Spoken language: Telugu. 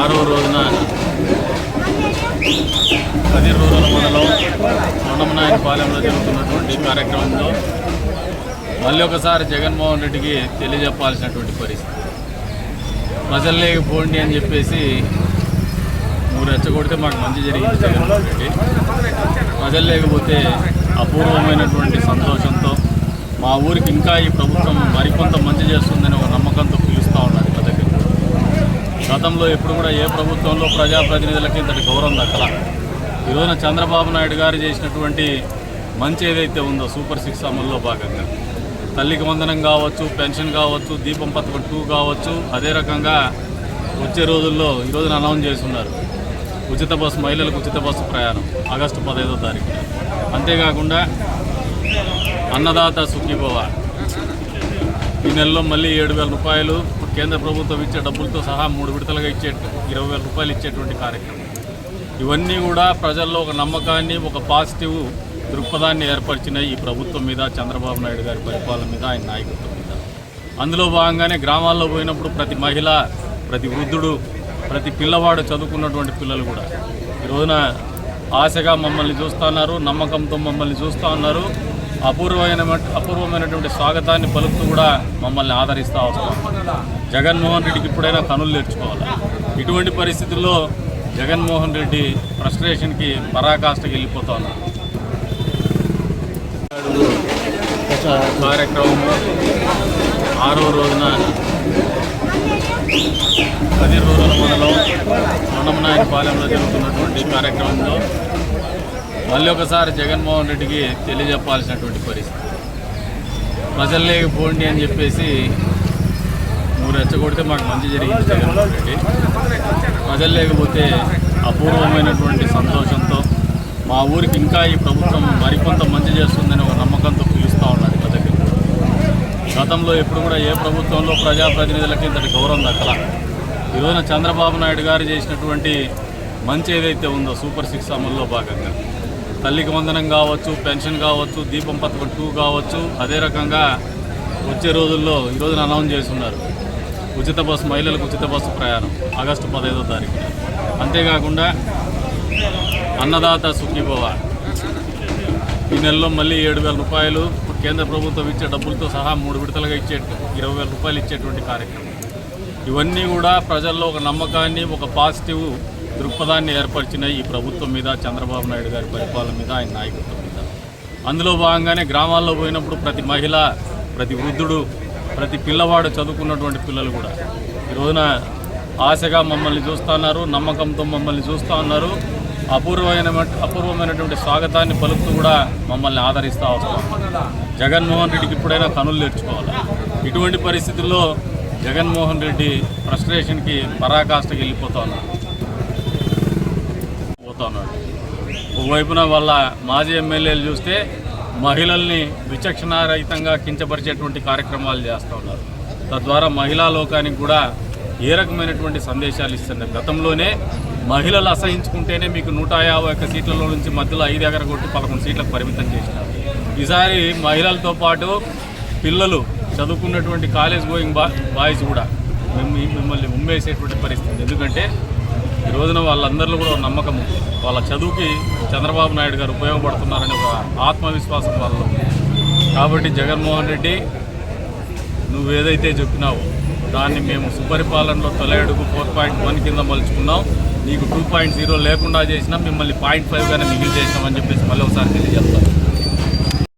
ఆరో రోజున పది రోజుల మండలం కొండమనాయనపాలెంలో జరుగుతున్నటువంటి కార్యక్రమంలో మళ్ళీ ఒకసారి జగన్మోహన్ రెడ్డికి తెలియజెప్పాల్సినటువంటి పరిస్థితి. ప్రజల్లోకి పోండి అని చెప్పేసి నువ్వు రెచ్చగొడితే మాకు మంచి జరిగింది జగన్మోహన్ రెడ్డి. ప్రజలు లేకపోతే అపూర్వమైనటువంటి సంతోషంతో మా ఊరికి ఇంకా ఈ ప్రభుత్వం మరికొంత మంచి చేస్తుందని ఒక నమ్మకంతో పిలుస్తూ ఉన్నారు. గతంలో ఎప్పుడు కూడా ఏ ప్రభుత్వంలో ప్రజాప్రతినిధులకి ఇంతటి గౌరవం దక్కల. ఈరోజున చంద్రబాబు నాయుడు గారు చేసినటువంటి మంచి ఏదైతే ఉందో సూపర్ సిక్స్ అమల్లో భాగంగా. తల్లికి వందనం కావచ్చు పెన్షన్ కావచ్చు దీపం పథకం టూ కావచ్చు అదే రకంగా వచ్చే రోజుల్లో ఈరోజున అనౌన్స్ చేస్తున్నారు. ఉచిత బస్సు మహిళలకు ఉచిత బస్సు ప్రయాణం ఆగస్టు పదహైదో తారీఖున. అంతేకాకుండా అన్నదాత సుఖీభవ. ఈ నెలలో మళ్ళీ ఏడు వేల రూపాయలు కేంద్ర ప్రభుత్వం ఇచ్చే డబ్బులతో సహా మూడు విడతలుగా ఇచ్చే ఇరవై వేల రూపాయలు ఇచ్చేటువంటి కార్యక్రమం. ఇవన్నీ కూడా ప్రజల్లో ఒక నమ్మకాన్ని ఒక పాజిటివ్ దృక్పథాన్ని ఏర్పరిచినాయి ఈ ప్రభుత్వం మీద చంద్రబాబు నాయుడు గారి పరిపాలన మీద ఆయన నాయకత్వం మీద. అందులో భాగంగానే గ్రామాల్లో పోయినప్పుడు ప్రతి మహిళ ప్రతి వృద్ధుడు ప్రతి పిల్లవాడు చదువుకున్నటువంటి పిల్లలు కూడా. ఈ రోజున ఆశగా మమ్మల్ని చూస్తున్నారు నమ్మకంతో మమ్మల్ని చూస్తూ ఉన్నారు. అపూర్వమైన అపూర్వమైనటువంటి స్వాగతాన్ని పలుకుతూ కూడా మమ్మల్ని ఆదరిస్తూ వస్తాం జగన్మోహన్ రెడ్డికి ఇప్పుడైనా కనులు తెరుచుకోవాలి ఇటువంటి పరిస్థితుల్లో జగన్మోహన్ రెడ్డి ఫ్రస్ట్రేషన్కి పరాకాష్ఠకి వెళ్ళిపోతా ఉన్నారు ఆరో రోజున పది రోజుల మండలం కొండమనాయనపాలెంలో జరుగుతున్నటువంటి కార్యక్రమంలో మళ్ళీ ఒకసారి జగన్మోహన్ రెడ్డికి తెలియజెప్పాల్సినటువంటి పరిస్థితి. ప్రజల్లోకి పోండి అని చెప్పేసి నువ్వు రెచ్చగొడితే మాకు మంచి జరిగింది జగన్మోహన్ రెడ్డి. ప్రజలు లేకపోతే అపూర్వమైనటువంటి సంతోషంతో మా ఊరికి ఇంకా ఈ ప్రభుత్వం మరికొంత మంచి చేస్తుందని ఒక నమ్మకంతో పిలుస్తూ ఉన్నారు ఇళ్ళ దగ్గర. గతంలో ఎప్పుడు కూడా ఏ ప్రభుత్వంలో ప్రజాప్రతినిధులకి ఇంతటి గౌరవం దక్కల. ఈరోజున చంద్రబాబు నాయుడు గారు చేసినటువంటి మంచి ఏదైతే ఉందో సూపర్ సిక్స్ అమల్లో భాగంగా. తల్లికి వందనం కావచ్చు పెన్షన్ కావచ్చు దీపం పథకం టూ కావచ్చు అదే రకంగా వచ్చే రోజుల్లో ఈరోజున అనౌన్స్ చేస్తున్నారు. ఉచిత బస్సు మహిళలకు ఉచిత బస్సు ప్రయాణం ఆగస్టు పదహైదో తారీఖున అంతేకాకుండా అన్నదాత సుఖీభవ. ఈ నెలలో మళ్ళీ ఏడు వేల రూపాయలు కేంద్ర ప్రభుత్వం ఇచ్చే డబ్బులతో సహా మూడు విడతలుగా ఇచ్చే ఇరవై వేల రూపాయలు ఇచ్చేటువంటి కార్యక్రమం. ఇవన్నీ కూడా ప్రజల్లో ఒక నమ్మకాన్ని ఒక పాజిటివ్ దృక్పథాన్ని ఏర్పరిచినాయి ఈ ప్రభుత్వం మీద చంద్రబాబు నాయుడు గారి పరిపాలన మీద ఆయన నాయకత్వం మీద. అందులో భాగంగానే గ్రామాల్లో పోయినప్పుడు ప్రతి మహిళ ప్రతి వృద్ధుడు ప్రతి పిల్లవాడు చదువుకున్నటువంటి పిల్లలు కూడా. ఈ రోజున ఆశగా మమ్మల్ని చూస్తున్నారు నమ్మకంతో మమ్మల్ని చూస్తూ ఉన్నారు. అపూర్వమైన అపూర్వమైనటువంటి స్వాగతాన్ని పలుకుతూ కూడా మమ్మల్ని ఆదరిస్తూ వస్తాం. జగన్మోహన్ రెడ్డికి ఇప్పుడైనా కనులు తెరుచుకోవాలి ఇటువంటి పరిస్థితుల్లో జగన్మోహన్ రెడ్డి ఫ్రస్ట్రేషన్కి పరాకాష్ఠకి వెళ్ళిపోతా ఉన్నారు పోతా ఉన్నాడు. ఒకవైపున వాళ్ళ మాజీ ఎమ్మెల్యేలు చూస్తే మహిళల్ని విచక్షణారహితంగా కించపరిచేటువంటి కార్యక్రమాలు చేస్తూ ఉన్నారు. తద్వారా మహిళా లోకానికి కూడా ఏ రకమైనటువంటి సందేశాలు ఇస్తున్నారు. గతంలోనే మహిళలు అసహించుకుంటేనే మీకు నూట యాభై ఒక్క సీట్లలో నుంచి మధ్యలో ఐదు ఎకర కొట్టి పదకొండు సీట్లకు పరిమితం చేసినారు. ఈసారి మహిళలతో పాటు పిల్లలు చదువుకున్నటువంటి కాలేజ్ గోయింగ్ బాయ్స్ కూడా మిమ్మల్ని ఉమ్మేసేటువంటి పరిస్థితి ఎందుకంటే ఈ రోజున వాళ్ళందరిలో కూడా నమ్మకం. వాళ్ళ చదువుకి చంద్రబాబు నాయుడు గారు ఉపయోగపడుతున్నారనే ఒక ఆత్మవిశ్వాసం వాళ్ళు కాబట్టి జగన్మోహన్ రెడ్డి నువ్వేదైతే చెప్పినావో దాన్ని మేము సుపరిపాలనలో తొలి ఫోర్ పాయింట్ వన్ కింద మలుచుకున్నాం. నీకు టూ పాయింట్ జీరో లేకుండా చేసినా మిమ్మల్ని పాయింట్ ఫైవ్గానే మిగిలి చేసినామని చెప్పేసి మళ్ళీ ఒకసారి తెలియజేస్తాను.